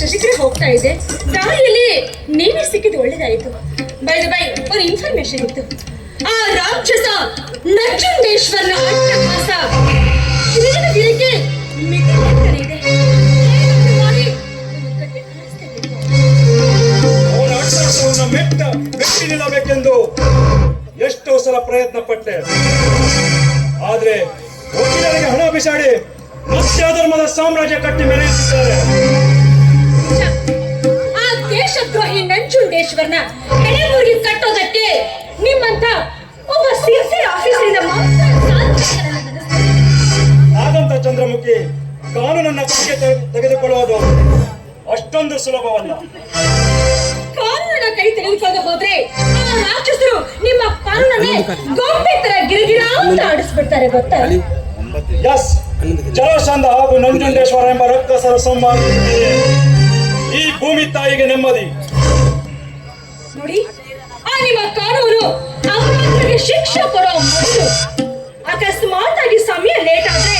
ಶಶಿಕಡೆ ಹೋಗ್ತಾ ಇದೆ? ದಾರಿಯಲ್ಲಿ ನೀವೇ ಸಿಕ್ಕಿದ್ದು ಒಳ್ಳೇದಾಯಿತು. ಬೈ ಬೈ ಒಂದು ಇನ್ಫಾರ್ಮೇಶನ್ ಇತ್ತು. ಆ ರಾಕ್ಷಸ ನಂಜುಂಡೇಶ್ವರನ ಅಟ್ಟಹಾಸ ನಿಲ್ಲಬೇಕೆಂದು ಎಷ್ಟೋ ಸಲ ಪ್ರಯತ್ನ ಪಟ್ಟೆ ಆದ್ರೆ ಹಣ ಬಿಸಾಡಿ ಮತ್ಸ್ಯ ಧರ್ಮದ ಸಾಮ್ರಾಜ್ಯ ಕಟ್ಟಿ ಮೆರೆಯುತ್ತಿದ್ದಾರೆ. ದೇಶದ್ರೋಹಿ ನಂಜುಂಡೇಶ್ವರನ ಹೆಣೆಮೂರಿಗೆ ಕಟ್ಟೋದಕ್ಕೆ ನಿಮ್ಮಂತ ಒಬ್ಬ ಸಿಎಸ್ಐ ಆಫೀಸರಿಂದ ಹಾಗಂತ ಚಂದ್ರಮುಖಿ ಕಾನೂನನ್ನ ಕೈಗೆ ತೆಗೆದುಕೊಳ್ಳೋದು ತೆಗೆದುಕೊಳ್ಳುವುದು ಅಷ್ಟೊಂದು ಸುಲಭವಲ್ಲ. ಕಾನೂನನ್ನ ಕೈ ತೆಗೆದುಕೊಂಡು ಹೋದ್ರೆ ಆ ರಾಕ್ಷಸರು ನಿಮ್ಮ ಕಾನೂನನ್ನೇ ಗೊಂಬೆ ತರ ಗಿರಿಗಿರ ಅಂತ ಆಡಿಸ್ಬಿಡ್ತಾರೆ ಗೊತ್ತಾ? ಎಸ್ ಜಲಶಾಂತ ಹಾಗೂ ನಂಜುಂಡೇಶ್ವರ ಎಂಬ ರಕ್ಕಸರ ಸಂಹಾರ ಈ ಭೂಮಿ ತಾಯಿಗೆ ನೆಮ್ಮದಿ. ನೋಡಿ ಆ ನಿಮ್ಮ ಕಾನೂನು ಅಪರಾಧರಿಗೆ ಶಿಕ್ಷೆ ಕೊಡೋ ಮೊದಲು ಅಕಸ್ಮಾತ್ ಆಗಿ ಸಮಯ ಲೇಟ್ ಆದ್ರೆ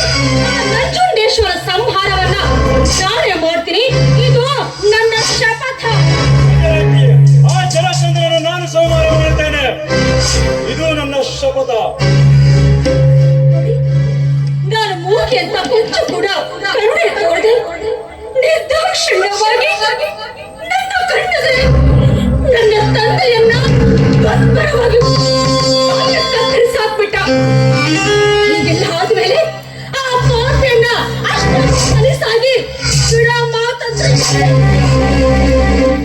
ಆ ನಂಜುಂಡೇಶ್ವರ ಸಂಹಾರವನ್ನ ನಾನೇ ಮಾಡ್ತೀನಿ. ಇದು ನನ್ನ ಶಪಥ. ಆ ಜಲಚಂದ್ರನ ನಾನು ಸಂಹಾರ ಮಾಡುತ್ತೇನೆ ಇದು ನನ್ನ ಶಪಥ. ನಾನು ಮೂಕೆ ಅಂತ ಕೊಂಚ ಕೂಡ ಕರುಣೆ ತೋರದೆ. ನಿರ್ದಾಕ್ಷಿಣ್ಯವಾಗಿ ನನ್ನ ಕಣ್ಣದಲ್ಲಿ ನನ್ನ ತಂದೆಯನ್ನ ಬಾಯಿಗೆ ಕತ್ತರಿಸಾಕ್ಬಿಟ್ಟ ಹೀಗೆಲ್ಲ ಆದ್ಮೇಲೆ ಆ ಪಾಪೆಯನ್ನ ಅಷ್ಟು ಸಲೀಸಾಗಿ ಬಿಡ ಮಾತಂದ್ರೆ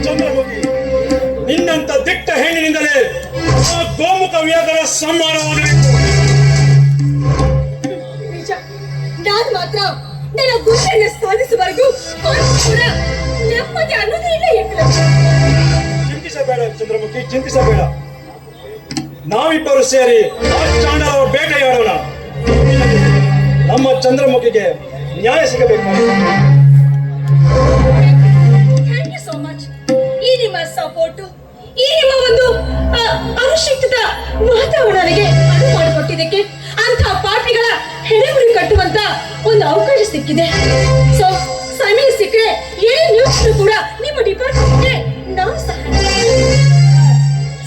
ಚಂದ್ರಮುಖಿ ನಿನ್ನಂತ ದಿಟ್ಟ ಹೆಣ್ಣಿನಿಂದಲೇ ಆ ಗೋಮುಖ ವ್ಯಾಧರ ಸಂಹಾರವಾಗಬೇಕು ನಿಜ ನಾನ್ ಮಾತ್ರ ನನ್ನ ಗುರಿಯನ್ನ ಸಾಧಿಸುವವರೆಗೂ ನೆಮ್ಮದಿ ಅನ್ನೋದೇ ಇಲ್ಲ ಏಕಲವ್ಯ ಚಿಂತಿಸಬೇಡ ಚಂದ್ರಮುಖಿ ಚಿಂತಿಸಬೇಡ. ನಾವಿಬ್ಬರು ಸೇರಿ ಚಾಂಡವ ಬೇಟೆಯಾಡೋಣ ನಮ್ಮ ಚಂದ್ರಮುಖಿಗೆ ನ್ಯಾಯ ಸಿಗಬೇಕು. ಥ್ಯಾಂಕ್ ಯು ಸೋ ಮಚ್ ಈ ನಿಮ್ಮ ಸಪೋರ್ಟು ಈ ನಿಮ್ಮ ಒಂದು ಅನುಶಿಕ್ಷಿತ ವಾತಾವರಣಕ್ಕೆ ಅನುವು ಮಾಡಿಕೊಟ್ಟಿದ್ದಕ್ಕೆ ಅಂತ ಪಾರ್ಟಿಗಳ ಕಟ್ಟುವಂತ ಒಂದು ಅವಕಾಶ ಸಿಕ್ಕಿದೆ. ಸೊ ಸಮಯ ಸಿಕ್ಕರೆ ಏನೇ ನ್ಯೂಸ್ ಕೂಡ ನಿಮ್ಮ ಡಿಪಾರ್ಟ್ಮೆಂಟ್ಗೆ ನಾವು ಸಹಾಯ.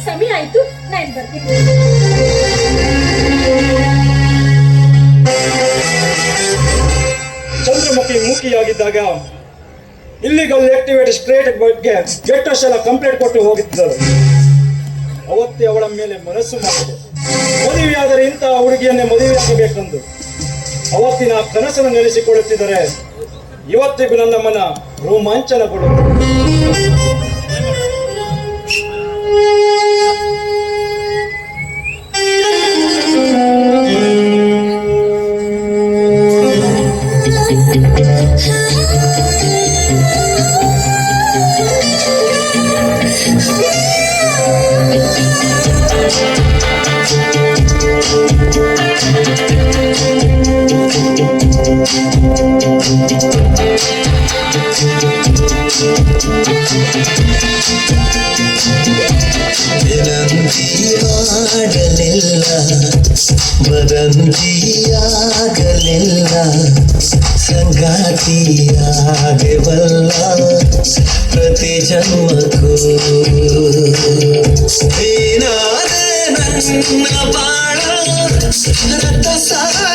ಸಮಯ ಆಯ್ತು, ನಾನು ಬರ್ತೀನಿ. ಚಂದ್ರಮುಖಿ ಮೂಕಿಯಾಗಿದ್ದಾಗ ಇಲ್ಲಿಗಲ್ ಆಕ್ಟಿವೇಟ್ ಸ್ಟ್ರೇಟ್ ಬಗ್ಗೆ ಗೆಟ್ಟಷ್ಟೆಲ್ಲ ಕಂಪ್ಲೇಂಟ್ ಕೊಟ್ಟು ಹೋಗಿದ್ದಳು. ಅವತ್ತೇ ಅವಳ ಮೇಲೆ ಮನಸ್ಸು ಮಾಡಿದೆ. ಮದುವೆಯಾದರೆ ಇಂತಹ ಹುಡುಗಿಯನ್ನೇ ಮದುವೆಯಾಗಬೇಕೆಂದು ಅವತ್ತಿನ ಕನಸನ್ನು ನೆಲೆಸಿಕೊಳ್ಳುತ್ತಿದ್ದರೆ ಇವತ್ತಿಗೂ ನನ್ನ ಮನ ರೋಮಾಂಚನಗೊಳ್ಳು ವಿನಂತಿಯಾಗಲಿಲ್ಲ ವದಂತಿಯಾಗಲಿಲ್ಲ ಸಂಗಾತಿಯಾಗಬಲ್ಲ ಪ್ರತಿ ಜನ್ಮಕ್ಕೂ ಏನಾದೆ ನನ್ನ ಬಾಳ ರಥ ಸಾರಥಿ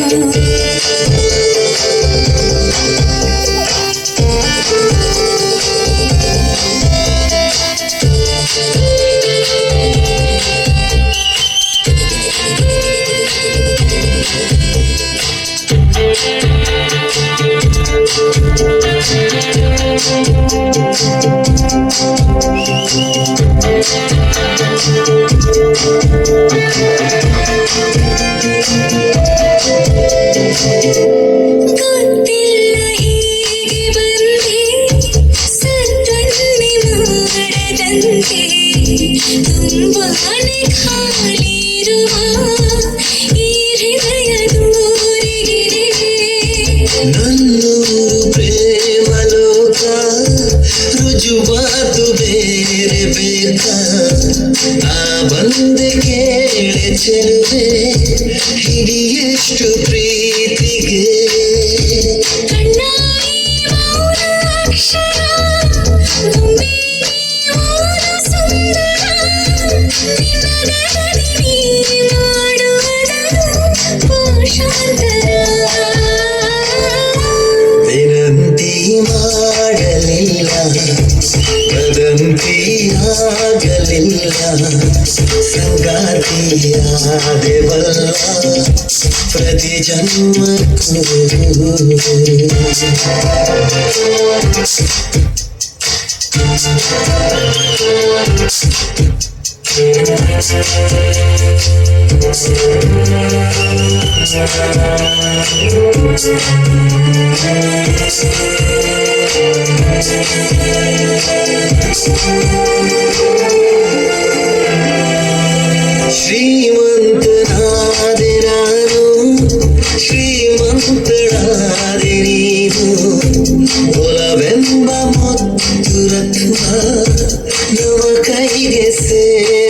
ರುಜುವಾತು ಬೇರೆ ಬೇಕಾ ಆ ಬಂದೆ ಕೇಳೆ ಚೆಲುವೆ ಹಿಡಿಯಷ್ಟು ಪ್ರೀತಿಗೆ ప్రతి జన్మ Thank you. ಶ್ರೀಮಂತನಾದೆ ನಾನು ಶ್ರೀಮಂತಳಾದೆ ನೀನು ಒಲವೆಂಬ ಮತ್ತು ರತ್ನ ನವ ಕೈಗೆ ಸೇರಿದೆ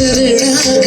could it